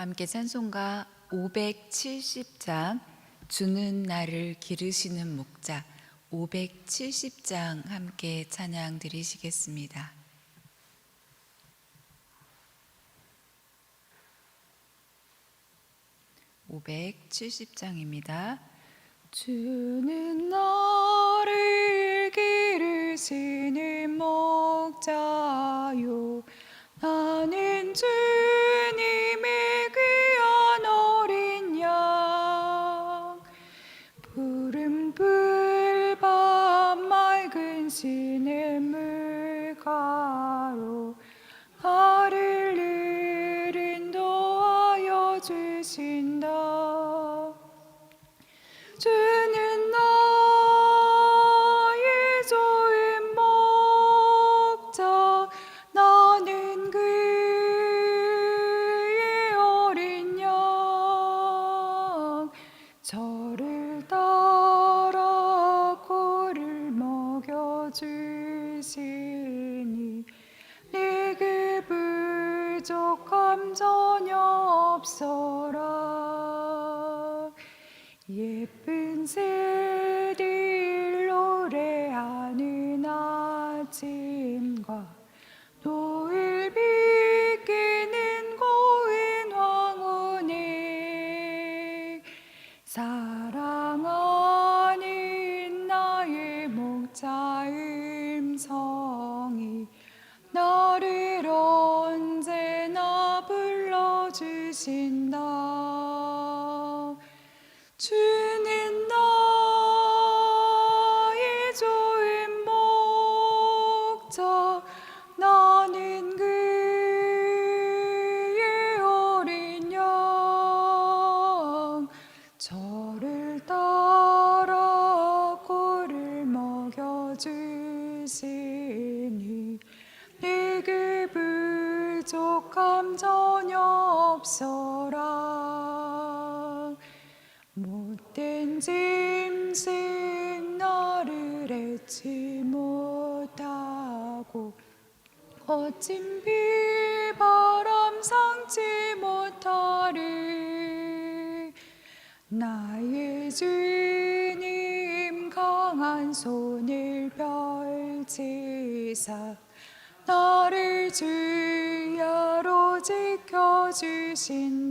함께 찬송가 570장 주는 나를 기르시는 목자 570장 함께 찬양 드리시겠습니다. (570장입니다) 주는 나를 기르시는 목자요 나는 주 예쁜 새들 노래하는 아침 없어라. 못된 짐승 나를 잊지 못하고 거친 비바람 상치 못하리. 나의 주님 강한 손을 펼치사 주야로 지켜 주신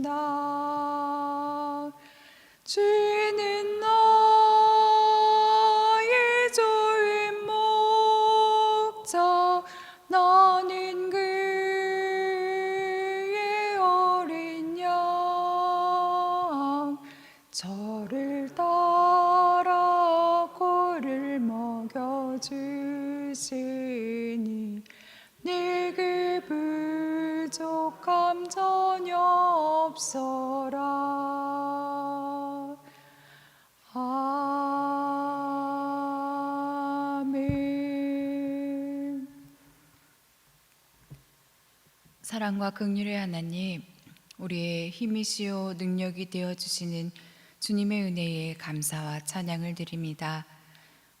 사랑과 긍휼의 하나님, 우리의 힘이시요 능력이 되어 주시는 주님의 은혜에 감사와 찬양을 드립니다.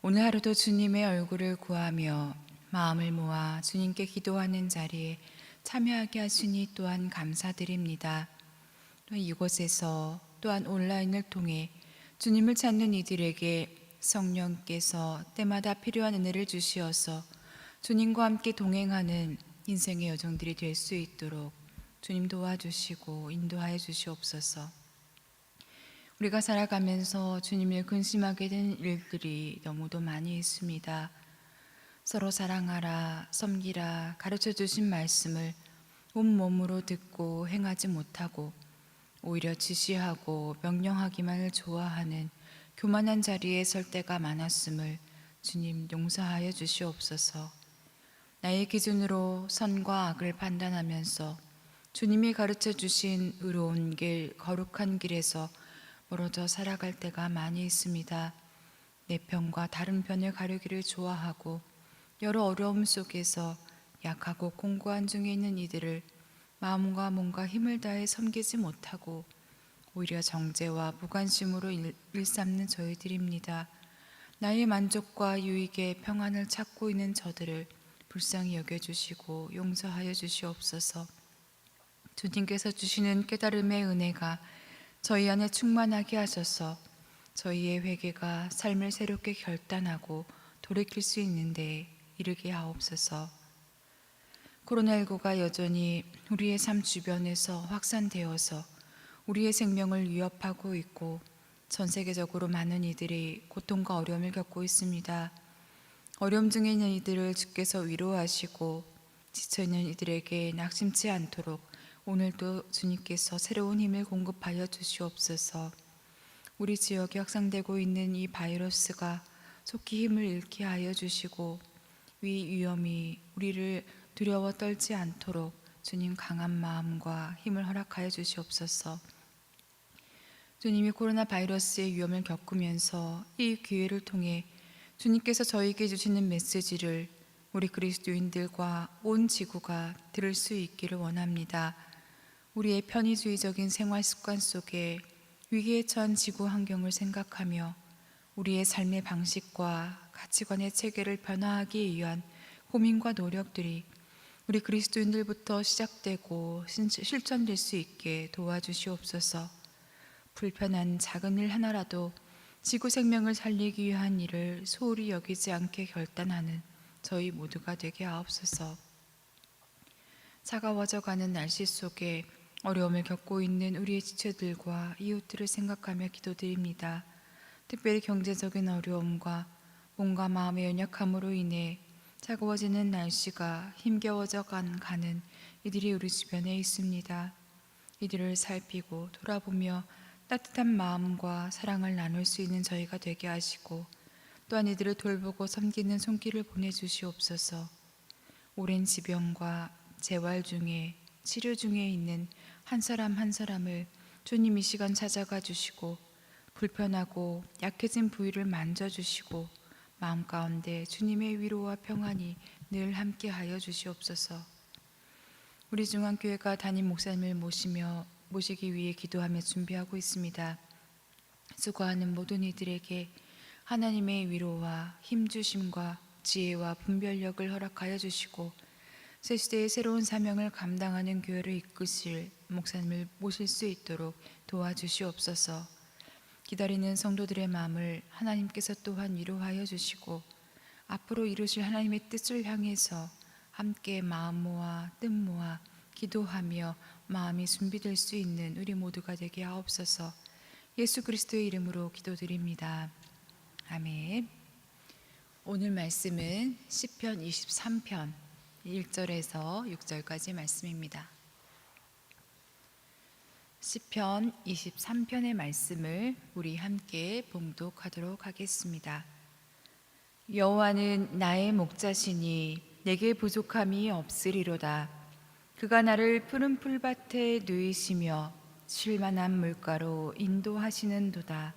오늘 하루도 주님의 얼굴을 구하며 마음을 모아 주님께 기도하는 자리에 참여하게 하시니 또한 감사드립니다. 또 이곳에서 또한 온라인을 통해 주님을 찾는 이들에게 성령께서 때마다 필요한 은혜를 주시어서 주님과 함께 동행하는 인생의 여정들이 될 수 있도록 주님 도와주시고 인도하여 주시옵소서. 우리가 살아가면서 주님을 근심하게 된 일들이 너무도 많이 있습니다. 서로 사랑하라, 섬기라, 가르쳐 주신 말씀을 온몸으로 듣고 행하지 못하고 오히려 지시하고 명령하기만을 좋아하는 교만한 자리에 설 때가 많았음을 주님 용서하여 주시옵소서. 나의 기준으로 선과 악을 판단하면서 주님이 가르쳐 주신 의로운 길, 거룩한 길에서 멀어져 살아갈 때가 많이 있습니다. 내 편과 다른 편을 가르기를 좋아하고 여러 어려움 속에서 약하고 공고한 중에 있는 이들을 마음과 몸과 힘을 다해 섬기지 못하고 오히려 정죄와 무관심으로 일, 일삼는 저희들입니다. 나의 만족과 유익에 평안을 찾고 있는 저들을 불쌍히 여겨주시고 용서하여 주시옵소서. 주님께서 주시는 깨달음의 은혜가 저희 안에 충만하게 하셔서 저희의 회개가 삶을 새롭게 결단하고 돌이킬 수 있는데 이르게 하옵소서. 코로나19가 여전히 우리의 삶 주변에서 확산되어서 우리의 생명을 위협하고 있고 전 세계적으로 많은 이들이 고통과 어려움을 겪고 있습니다. 어려움 중에 있는 이들을 주께서 위로하시고 지쳐 있는 이들에게 낙심치 않도록 오늘도 주님께서 새로운 힘을 공급하여 주시옵소서. 우리 지역에 확산되고 있는 이 바이러스가 속히 힘을 잃게 하여 주시고 위 위험이 우리를 두려워 떨지 않도록 주님 강한 마음과 힘을 허락하여 주시옵소서. 주님이 코로나 바이러스의 위험을 겪으면서 이 기회를 통해 주님께서 저에게 주시는 메시지를 우리 그리스도인들과 온 지구가 들을 수 있기를 원합니다. 우리의 편의주의적인 생활 습관 속에 위기에 처한 지구 환경을 생각하며 우리의 삶의 방식과 가치관의 체계를 변화하기 위한 고민과 노력들이 우리 그리스도인들부터 시작되고 신- 실천될 수 있게 도와주시옵소서. 불편한 작은 일 하나라도 지구 생명을 살리기 위한 일을 소홀히 여기지 않게 결단하는 저희 모두가 되게 하옵소서. 차가워져 가는 날씨 속에 어려움을 겪고 있는 우리의 지체들과 이웃들을 생각하며 기도드립니다. 특별히 경제적인 어려움과 몸과 마음의 연약함으로 인해 차가워지는 날씨가 힘겨워져 간- 가는 이들이 우리 주변에 있습니다. 이들을 살피고 돌아보며 따뜻한 마음과 사랑을 나눌 수 있는 저희가 되게 하시고 또한 이들을 돌보고 섬기는 손길을 보내주시옵소서. 오랜 지병과 재활 중에 치료 중에 있는 한 사람 한 사람을 주님 이 시간 찾아가 주시고 불편하고 약해진 부위를 만져 주시고 마음 가운데 주님의 위로와 평안이 늘 함께 하여 주시옵소서. 우리 중앙교회가 담임 목사님을 모시며 모시기 위해 기도하며 준비하고 있습니다. 수고하는 모든 이들에게 하나님의 위로와 힘 주심과 지혜와 분별력을 허락하여 주시고 새 시대의 새로운 사명을 감당하는 교회를 이끄실 목사님을 모실 수 있도록 도와주시옵소서. 기다리는 성도들의 마음을 하나님께서 또한 위로하여 주시고 앞으로 이루실 하나님의 뜻을 향해서 함께 마음 모아 뜻 모아 기도하며 마음이 준비될 수 있는 우리 모두가 되게 하옵소서. 예수 그리스도의 이름으로 기도드립니다. 아멘. 오늘 말씀은 시편 23편 1절에서 6절까지 말씀입니다. 시편 23편의 말씀을 우리 함께 봉독하도록 하겠습니다. 여호와는 나의 목자시니 내게 부족함이 없으리로다. 그가 나를 푸른 풀밭에 누이시며 쉴만한 물가로 인도하시는도다.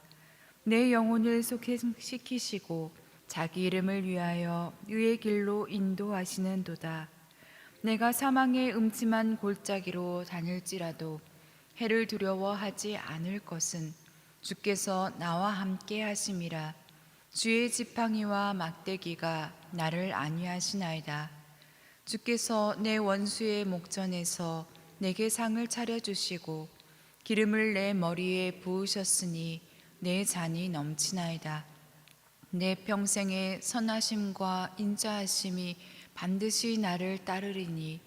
내 영혼을 속행시키시고 자기 이름을 위하여 의의 길로 인도하시는도다. 내가 사망의 음침한 골짜기로 다닐지라도 해를 두려워하지 않을 것은 주께서 나와 함께 하심이라. 주의 지팡이와 막대기가 나를 안위하시나이다. 주께서 내 원수의 목전에서 내게 상을 차려주시고 기름을 내 머리에 부으셨으니 내 잔이 넘치나이다. 내 평생의 선하심과 인자하심이 반드시 나를 따르리니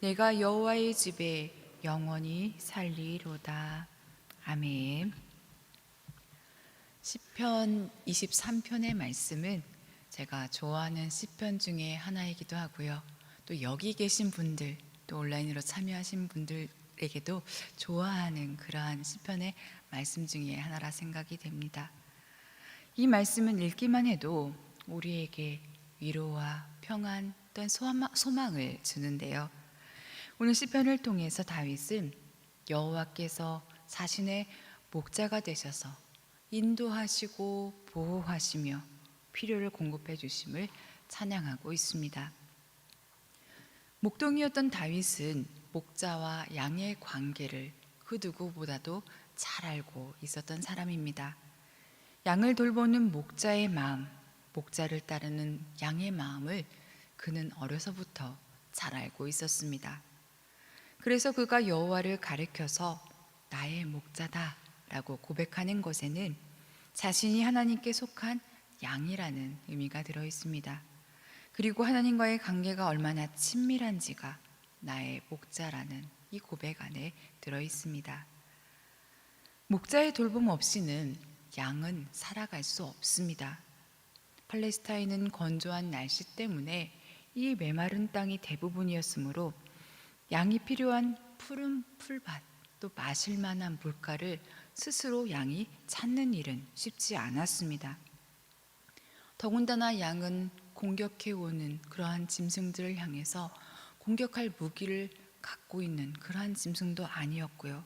내가 여호와의 집에 영원히 살리로다. 아멘. 시편 23편의 말씀은 제가 좋아하는 시편 중에 하나이기도 하고요. 또 여기 계신 분들, 또 온라인으로 참여하신 분들에게도 좋아하는 그러한 시편의 말씀 중에 하나라 생각이 됩니다. 이 말씀은 읽기만 해도 우리에게 위로와 평안 또한 소망- 소망을 주는데요. 오늘 시편을 통해서 다윗은 여호와께서 자신의 목자가 되셔서 인도하시고 보호하시며 필요를 공급해 주심을 찬양하고 있습니다. 목동이었던 다윗은 목자와 양의 관계를 그 누구보다도 잘 알고 있었던 사람입니다. 양을 돌보는 목자의 마음, 목자를 따르는 양의 마음을 그는 어려서부터 잘 알고 있었습니다. 그래서 그가 여호와를 가리켜서 나의 목자다라고 고백하는 것에는 자신이 하나님께 속한 양이라는 의미가 들어 있습니다. 그리고 하나님과의 관계가 얼마나 친밀한지가 나의 목자라는 이 고백 안에 들어 있습니다. 목자의 돌봄 없이는 양은 살아갈 수 없습니다. 팔레스타인은 건조한 날씨 때문에 이 메마른 땅이 대부분이었으므로 양이 필요한 푸른 풀밭 또 마실 만한 물가를 스스로 양이 찾는 일은 쉽지 않았습니다. 더군다나 양은 공격해 오는 그러한 짐승들을 향해서 공격할 무기를 갖고 있는 그러한 짐승도 아니었고요.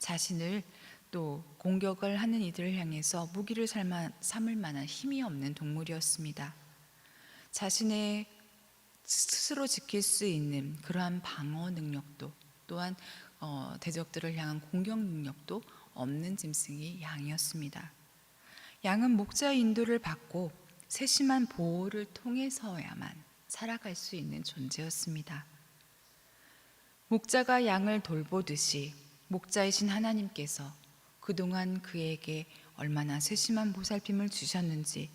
자신을 또 공격을 하는 이들을 향해서 무기를 삼을 만한 힘이 없는 동물이었습니다. 자신의 스스로 지킬 수 있는 그러한 방어 능력도 또한 어, 대적들을 향한 공격 능력도 없는 짐승이 양이었습니다. 양은 목자의 인도를 받고 세심한 보호를 통해서야만 살아갈 수 있는 존재였습니다. 목자가 양을 돌보듯이 목자이신 하나님께서 그동안 그에게 얼마나 세심한 보살핌을 주셨는지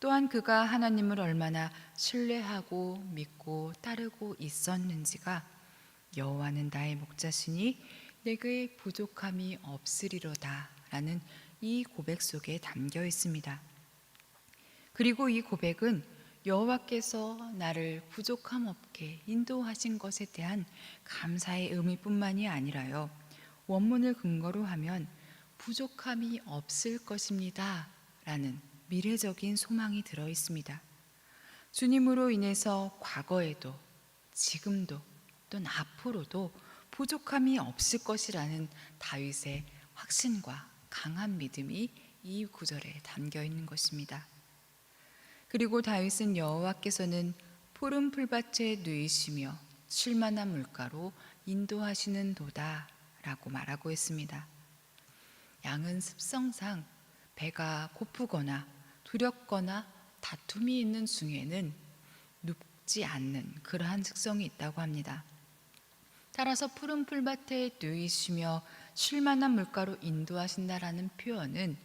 또한 그가 하나님을 얼마나 신뢰하고 믿고 따르고 있었는지가 여호와는 나의 목자시니 내게 부족함이 없으리로다라는 이 고백 속에 담겨 있습니다. 그리고 이 고백은 여호와께서 나를 부족함 없게 인도하신 것에 대한 감사의 의미뿐만이 아니라요. 원문을 근거로 하면 부족함이 없을 것입니다. 라는 미래적인 소망이 들어 있습니다. 주님으로 인해서 과거에도 지금도 또는 앞으로도 부족함이 없을 것이라는 다윗의 확신과 강한 믿음이 이 구절에 담겨 있는 것입니다. 그리고 다윗은 여호와께서는 푸른 풀밭에 누이시며 쉴만한 물가로 인도하시는 도다라고 말하고 있습니다. 양은 습성상 배가 고프거나 두렵거나 다툼이 있는 중에는 눕지 않는 그러한 특성이 있다고 합니다. 따라서 푸른 풀밭에 누이시며 쉴만한 물가로 인도하신다라는 표현은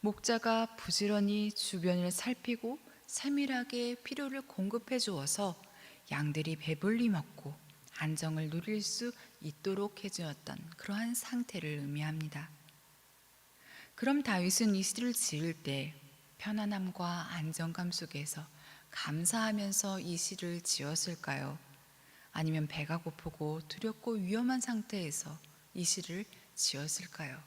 목자가 부지런히 주변을 살피고 세밀하게 필요를 공급해 주어서 양들이 배불리 먹고 안정을 누릴 수 있도록 해 주었던 그러한 상태를 의미합니다. 그럼 다윗은 이 시를 지을 때 편안함과 안정감 속에서 감사하면서 이 시를 지었을까요? 아니면 배가 고프고 두렵고 위험한 상태에서 이 시를 지었을까요?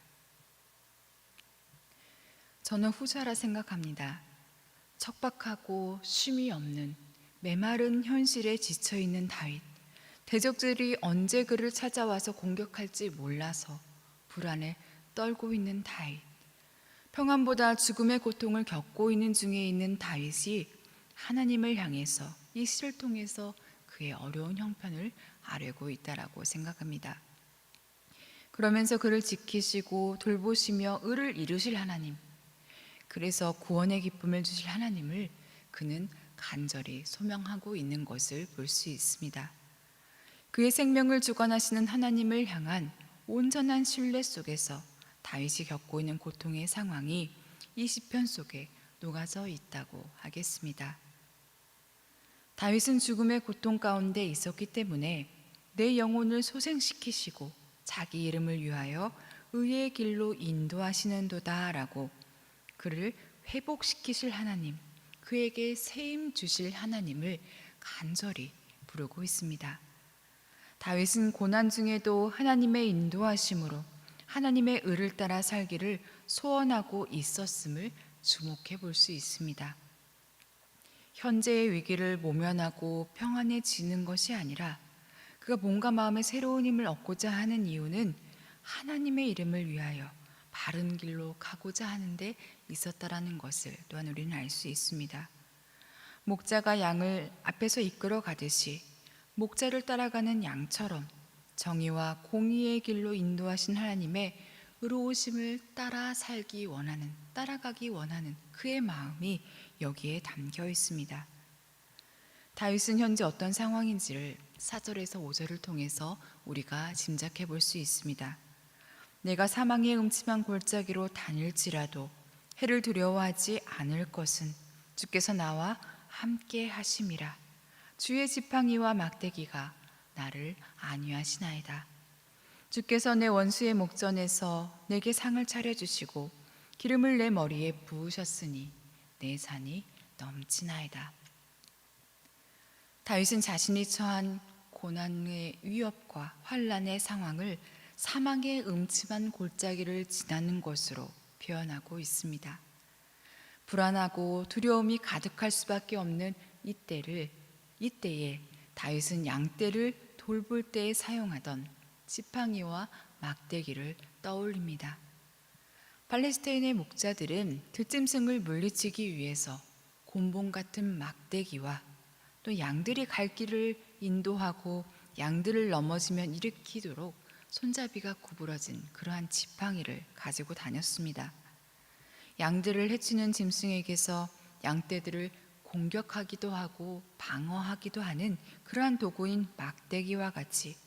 저는 후자라 생각합니다. 척박하고 쉼이 없는 메마른 현실에 지쳐 있는 다윗. 대적들이 언제 그를 찾아와서 공격할지 몰라서 불안에 떨고 있는 다윗. 평안보다 죽음의 고통을 겪고 있는 중에 있는 다윗이 하나님을 향해서 이 시를 통해서 그의 어려운 형편을 아뢰고 있다라고 생각합니다. 그러면서 그를 지키시고 돌보시며 의를 이루실 하나님, 그래서 구원의 기쁨을 주실 하나님을 그는 간절히 소명하고 있는 것을 볼 수 있습니다. 그의 생명을 주관하시는 하나님을 향한 온전한 신뢰 속에서 다윗이 겪고 있는 고통의 상황이 이 시편 속에 녹아져 있다고 하겠습니다. 다윗은 죽음의 고통 가운데 있었기 때문에 내 영혼을 소생시키시고 자기 이름을 위하여 의의 길로 인도하시는도다라고 그를 회복시키실 하나님, 그에게 세임 주실 하나님을 간절히 부르고 있습니다. 다윗은 고난 중에도 하나님의 인도하심으로 하나님의 의를 따라 살기를 소원하고 있었음을 주목해 볼 수 있습니다. 현재의 위기를 모면하고 평안해지는 것이 아니라 그가 뭔가 마음에 새로운 힘을 얻고자 하는 이유는 하나님의 이름을 위하여 바른 길로 가고자 하는데 있었다라는 것을 또한 우리는 알 수 있습니다. 목자가 양을 앞에서 이끌어 가듯이 목자를 따라가는 양처럼 정의와 공의의 길로 인도하신 하나님의 의로우심을 따라 살기 원하는, 따라가기 원하는 그의 마음이 여기에 담겨 있습니다. 다윗은 현재 어떤 상황인지를 4절에서 5절을 통해서 우리가 짐작해 볼 수 있습니다. 내가 사망의 음침한 골짜기로 다닐지라도 해를 두려워하지 않을 것은 주께서 나와 함께 하심이라. 주의 지팡이와 막대기가 나를 안위하시나이다. 주께서 내 원수의 목전에서 내게 상을 차려 주시고 기름을 내 머리에 부으셨으니 내 산이 넘치나이다. 다윗은 자신이 처한 고난의 위협과 환란의 상황을 사망의 음침한 골짜기를 지나는 것으로 표현하고 있습니다. 불안하고 두려움이 가득할 수밖에 없는 이때를 이때에 다윗은 양떼를 돌볼 때에 사용하던 지팡이와 막대기를 떠올립니다. 팔레스타인의 목자들은 들짐승을 물리치기 위해서 곤봉 같은 막대기와 또 양들이 갈 길을 인도하고 양들을 넘어지면 일으키도록 손잡이가 구부러진 그러한 지팡이를 가지고 다녔습니다. 양들을 해치는 짐승에게서 양떼들을 공격하기도 하고 방어하기도 하는 그러한 도구인 막대기와 같이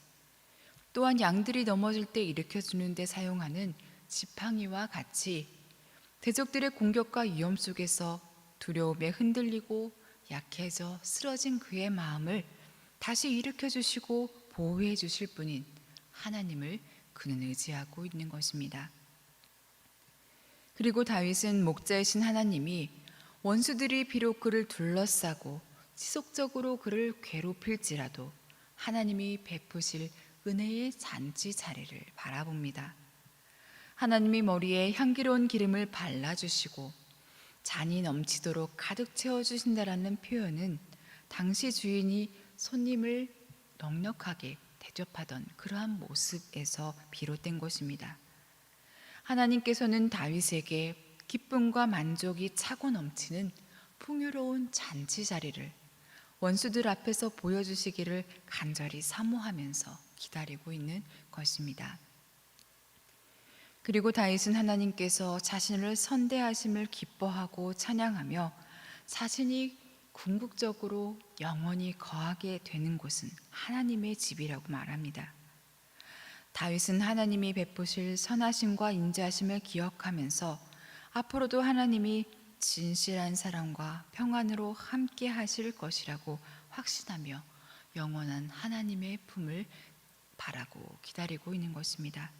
또한 양들이 넘어질 때 일으켜주는 데 사용하는 지팡이와 같이 대적들의 공격과 위험 속에서 두려움에 흔들리고 약해져 쓰러진 그의 마음을 다시 일으켜 주시고 보호해 주실 분인 하나님을 그는 의지하고 있는 것입니다. 그리고 다윗은 목자이신 하나님이 원수들이 비록 그를 둘러싸고 지속적으로 그를 괴롭힐지라도 하나님이 베푸실 은혜의 잔치 자리를 바라봅니다. 하나님이 머리에 향기로운 기름을 발라주시고 잔이 넘치도록 가득 채워주신다라는 표현은 당시 주인이 손님을 넉넉하게 대접하던 그러한 모습에서 비롯된 것입니다. 하나님께서는 다윗에게 기쁨과 만족이 차고 넘치는 풍요로운 잔치 자리를 원수들 앞에서 보여주시기를 간절히 사모하면서 기다리고 있는 것입니다. 그리고 다윗은 하나님께서 자신을 선대하심을 기뻐하고 찬양하며 자신이 궁극적으로 영원히 거하게 되는 곳은 하나님의 집이라고 말합니다. 다윗은 하나님이 베푸실 선하심과 인자하심을 기억하면서 앞으로도 하나님이 진실한 사랑과 평안으로 함께 하실 것이라고 확신하며 영원한 하나님의 품을 바라고 기다리고 있는 것입니다.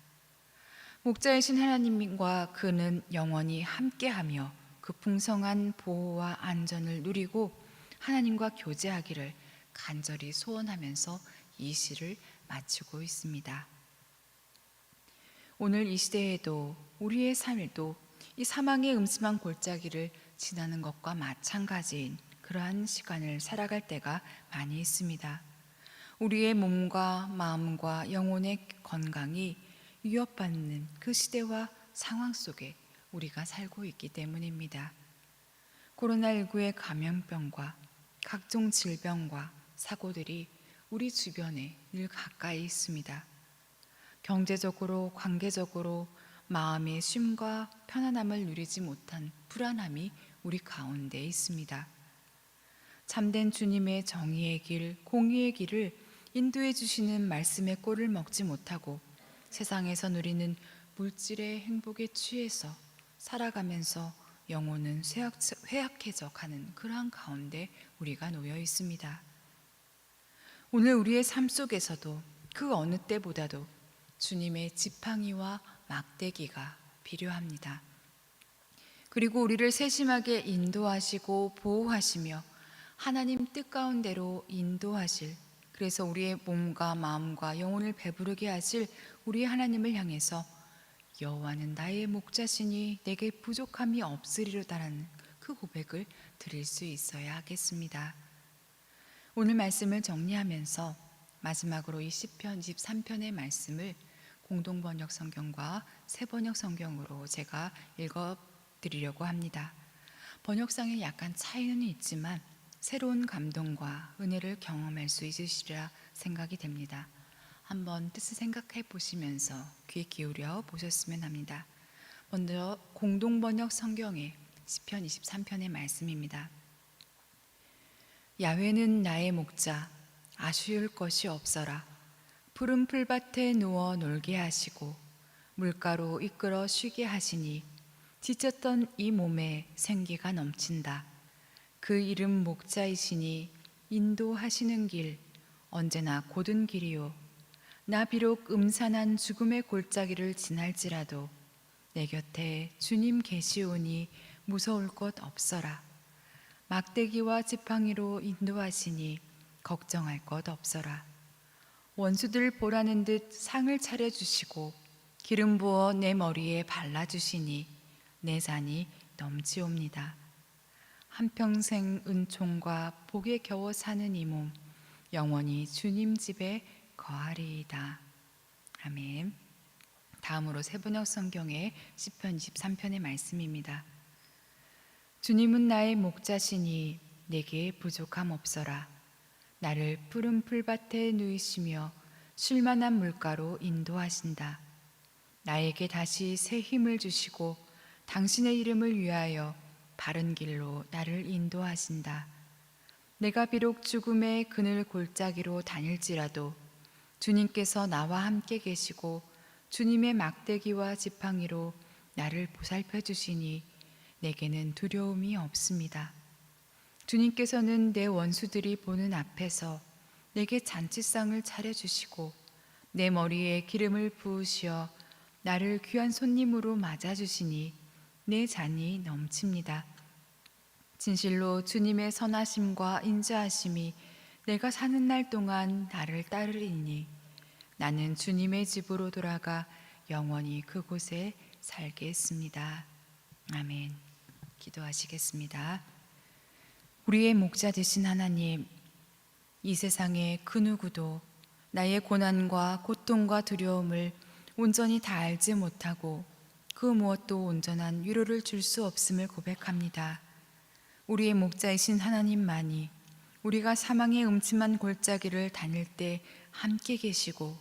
목자이신 하나님과 그는 영원히 함께하며 그 풍성한 보호와 안전을 누리고 하나님과 교제하기를 간절히 소원하면서 이 시를 마치고 있습니다. 오늘 이 시대에도 우리의 삶에도 이 사망의 음침한 골짜기를 지나는 것과 마찬가지인 그러한 시간을 살아갈 때가 많이 있습니다. 우리의 몸과 마음과 영혼의 건강이 위협받는 그 시대와 상황 속에 우리가 살고 있기 때문입니다. 코로나19의 감염병과 각종 질병과 사고들이 우리 주변에 늘 가까이 있습니다. 경제적으로, 관계적으로 마음의 쉼과 편안함을 누리지 못한 불안함이 우리 가운데 있습니다. 참된 주님의 정의의 길, 공의의 길을 인도해 주시는 말씀의 꼴을 먹지 못하고 세상에서 누리는 물질의 행복에 취해서 살아가면서 영혼은 쇠약해져 가는 그러한 가운데 우리가 놓여 있습니다. 오늘 우리의 삶 속에서도 그 어느 때보다도 주님의 지팡이와 막대기가 필요합니다. 그리고 우리를 세심하게 인도하시고 보호하시며 하나님 뜻 가운데로 인도하실 그래서 우리의 몸과 마음과 영혼을 배부르게 하실 우리 하나님을 향해서 여호와는 나의 목자시니 내게 부족함이 없으리로다라는 그 고백을 드릴 수 있어야 하겠습니다. 오늘 말씀을 정리하면서 마지막으로 이 시편 23편의 말씀을 공동 번역 성경과 새 번역 성경으로 제가 읽어 드리려고 합니다. 번역상에 약간 차이는 있지만 새로운 감동과 은혜를 경험할 수 있으시리라 생각이 됩니다. 한번 뜻을 생각해 보시면서 귀 기울여 보셨으면 합니다. 먼저 공동 번역 성경의 시편 23편의 말씀입니다. 야훼는 나의 목자 아쉬울 것이 없어라 푸른 풀밭에 누워 놀게 하시고 물가로 이끌어 쉬게 하시니 지쳤던 이 몸에 생기가 넘친다 그 이름 목자이시니 인도하시는 길 언제나 고든 길이요 나 비록 음산한 죽음의 골짜기를 지날지라도 내 곁에 주님 계시오니 무서울 것 없어라 막대기와 지팡이로 인도하시니 걱정할 것 없어라. 원수들 보라는 듯 상을 차려주시고 기름 부어 내 머리에 발라주시니 내 잔이 넘치옵니다. 한평생 은총과 복에 겨워 사는 이 몸 영원히 주님 집에 거하리이다. 아멘. 다음으로 세번역 성경의 시편 23편의 말씀입니다. 주님은 나의 목자시니 내게 부족함 없어라. 나를 푸른 풀밭에 누이시며 쉴만한 물가로 인도하신다. 나에게 다시 새 힘을 주시고 당신의 이름을 위하여 바른 길로 나를 인도하신다. 내가 비록 죽음의 그늘 골짜기로 다닐지라도 주님께서 나와 함께 계시고 주님의 막대기와 지팡이로 나를 보살펴 주시니 내게는 두려움이 없습니다. 주님께서는 내 원수들이 보는 앞에서 내게 잔치상을 차려 주시고 내 머리에 기름을 부으시어 나를 귀한 손님으로 맞아 주시니 내 잔이 넘칩니다. 진실로 주님의 선하심과 인자하심이 내가 사는 날 동안 나를 따르리니 나는 주님의 집으로 돌아가 영원히 그곳에 살겠습니다. 아멘. 기도하시겠습니다. 우리의 목자 되신 하나님, 이 세상의 그 누구도 나의 고난과 고통과 두려움을 온전히 다 알지 못하고 그 무엇도 온전한 위로를 줄 수 없음을 고백합니다. 우리의 목자이신 하나님만이 우리가 사망의 음침한 골짜기를 다닐 때 함께 계시고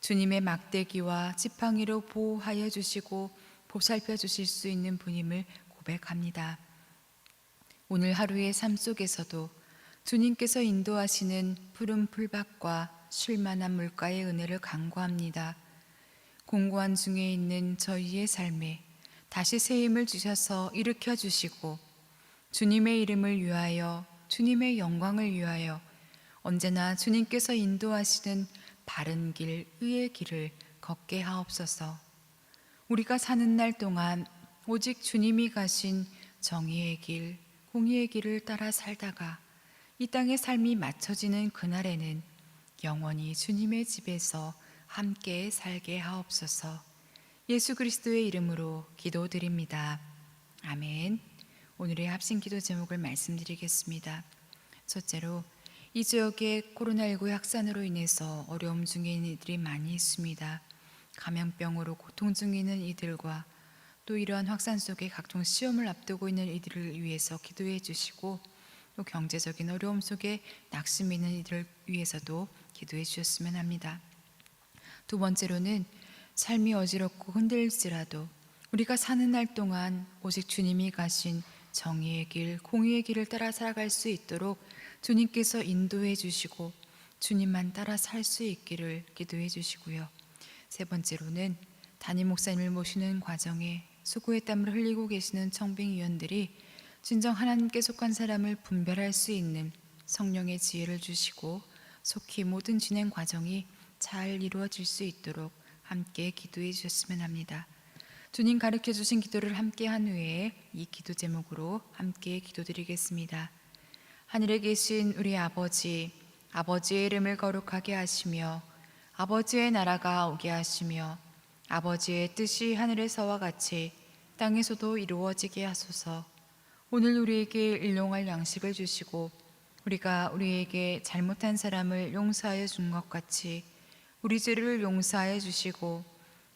주님의 막대기와 지팡이로 보호하여 주시고 보살펴 주실 수 있는 분임을 고백합니다. 오늘 하루의 삶 속에서도 주님께서 인도하시는 푸른 풀밭과 쉴만한 물가의 은혜를 간구합니다. 공고한 중에 있는 저희의 삶에 다시 새 힘을 주셔서 일으켜 주시고 주님의 이름을 위하여 주님의 영광을 위하여 언제나 주님께서 인도하시는 바른 길, 의의 길을 걷게 하옵소서. 우리가 사는 날 동안 오직 주님이 가신 정의의 길, 공의의 길을 따라 살다가 이 땅의 삶이 맞춰지는 그날에는 영원히 주님의 집에서 함께 살게 하옵소서. 예수 그리스도의 이름으로 기도드립니다. 아멘. 오늘의 합심 기도 제목을 말씀드리겠습니다. 첫째로 이 지역에 코로나19 확산으로 인해서 어려움 중에 있는 이들이 많이 있습니다. 감염병으로 고통 중에 있는 이들과 또 이러한 확산 속에 각종 시험을 앞두고 있는 이들을 위해서 기도해 주시고 또 경제적인 어려움 속에 낙심 있는 이들을 위해서도 기도해 주셨으면 합니다. 두 번째로는 삶이 어지럽고 흔들릴지라도 우리가 사는 날 동안 오직 주님이 가신 정의의 길, 공의의 길을 따라 살아갈 수 있도록 주님께서 인도해 주시고 주님만 따라 살 수 있기를 기도해 주시고요. 세 번째로는 담임 목사님을 모시는 과정에 수고의 땀을 흘리고 계시는 청빙위원들이 진정 하나님께 속한 사람을 분별할 수 있는 성령의 지혜를 주시고 속히 모든 진행 과정이 잘 이루어질 수 있도록 함께 기도해 주셨으면 합니다. 주님 가르쳐 주신 기도를 함께 한 후에 이 기도 제목으로 함께 기도드리겠습니다. 하늘에 계신 우리 아버지, 아버지의 이름을 거룩하게 하시며 아버지의 나라가 오게 하시며 아버지의 뜻이 하늘에서와 같이 땅에서도 이루어지게 하소서. 오늘 우리에게 일용할 양식을 주시고 우리가 우리에게 잘못한 사람을 용서하여 준 것 같이 우리 죄를 용서하여 주시고